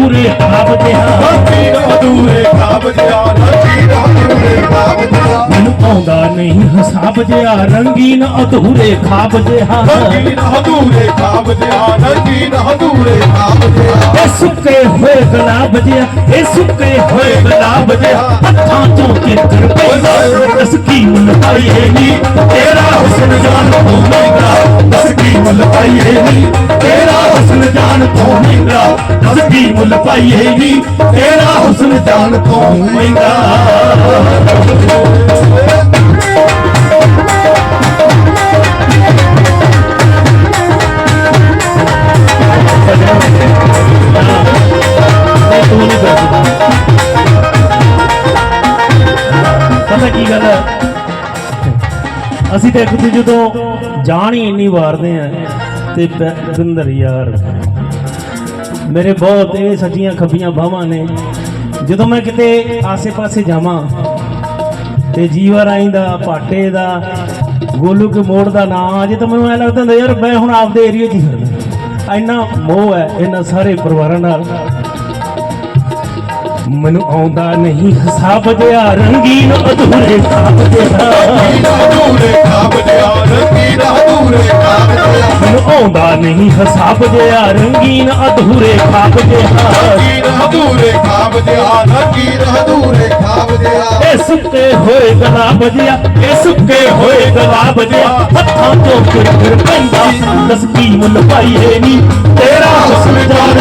ਅਧੂਰੇ ਖਾਬ ਜਿਹਾ ਨਦੀਨ ਅਧੂਰੇ ਖਾਬ ਜਿਆ ਨਦੀਨ ਅਧੂਰੇ ਖਾਬ ਜਿਆ ਮੈਨੂੰ ਆਉਂਦਾ ਨਹੀਂ ਹਿਸਾਬ ਜਿਹਾ ਰੰਗੀਨ ਅਧੂਰੇ ਖਾਬ ਜਿਹਾ। ਨਦੀਨ ਅਧੂਰੇ ਖਾਬ ਜਿਆ ਨਦੀਨ ਅਧੂਰੇ ਖਾਬ ਜਿਆ ਇਹ ਸੁੱਕੇ ਹੋਏ ਗੁਲਾਬ ਜਿਹਾ ਇਹ ਸੁੱਕੇ ਹੋਏ ਗੁਲਾਬ ਜਿਹਾ। ਹੱਥਾਂ ਤੋਂ ਕਿੱਧਰ ਪੈਂਦਾ ਮੁੱਲ ਪਾਈਏ ਨੀ? ਤੇਰਾ ਹੁਸਨ ਜਾਨ ਜਾਨ ਤੋਂ ਮਹਿੰਗਾ ਦਸ ਮੁੱਲ ਪਾਈਏ ਨੀ ਤੇਰਾ ਹੁਸਨ ਜਾਨ ਤੋਂ ਮਹਿੰਗਾ ਪਤਾ ਕੀ ਗੱਲ ਹੈ? ਅਸੀਂ ਤਾਂ ਇੱਕ ਦੂਜੇ ਜਦੋਂ ਜਾਣ ਹੀ ਇੰਨੀ ਵਾਰਦੇ ਆ ਤੇ ਬਿੰਦਰ ਯਾਰ। ਮੇਰੇ ਬਹੁਤ ਇਹ ਸੱਜੀਆਂ ਖੱਬੀਆਂ ਬਾਹਾਂ ਨੇ। ਜਦੋਂ ਮੈਂ ਕਿਤੇ ਆਸੇ-ਪਾਸੇ ਜਾਵਾਂ ਤੇ ਜੀਵਾ ਰਾਈ ਪਾਟੇ ਦਾ ਗੋਲੂ ਕੇ ਮੋੜ ਦਾ ਨਾਂ ਆ ਤਾਂ ਮੈਨੂੰ ਐ ਲੱਗਦਾ ਹੁੰਦਾ, ਯਾਰ ਮੈਂ ਹੁਣ ਆਪਦੇ ਏਰੀਆ 'ਚ ਹੀ ਫਿਰਦਾ। ਇੰਨਾ ਮੋਹ ਹੈ ਇਹਨਾਂ ਸਾਰੇ ਪਰਿਵਾਰਾਂ ਨਾਲ। ਮੈਨੂੰ ਆਉਂਦਾ ਨਹੀਂ ਹਿਸਾਬ ਜਿਹਾ, ਰੰਗੀਨ ਅਧੂਰੇ ਖਾਬ ਜਿਹਾ। ਨਦੀਨ ਅਧੂਰੇ ਖਾਬ ਜਿਆ ਨਦੀਨ ਆਉਂਦਾ ਨਹੀਂ ਹਿਸਾਬ ਜਿਹਾ ਰੰਗੀਨ ਅਧੂਰੇ ਖਾਬ ਜਿਹਾ। ਨਦੀਨ ਅਧੂਰੇ ਖਾਬ ਜਿਆ ਨਦੀਨ ਅਧੂਰੇ ਖਾਬ ਜਿਆ ਇਹ ਸੁੱਕੇ ਹੋਏ ਗੁਲਾਬ ਜਿਹਾ ਇਹ ਸੁੱਕੇ ਹੋਏ ਗੁਲਾਬ ਜਿਹਾ। ਹੱਥਾਂ ਤੋਂ ਫਿਰ ਪੈਂਦਾ ਦਸ ਕੀ ਮੁੱਲ ਪਾਈਏ ਨੀ। ਤੇਰਾ ਹੁਸਨ ਜਾਨ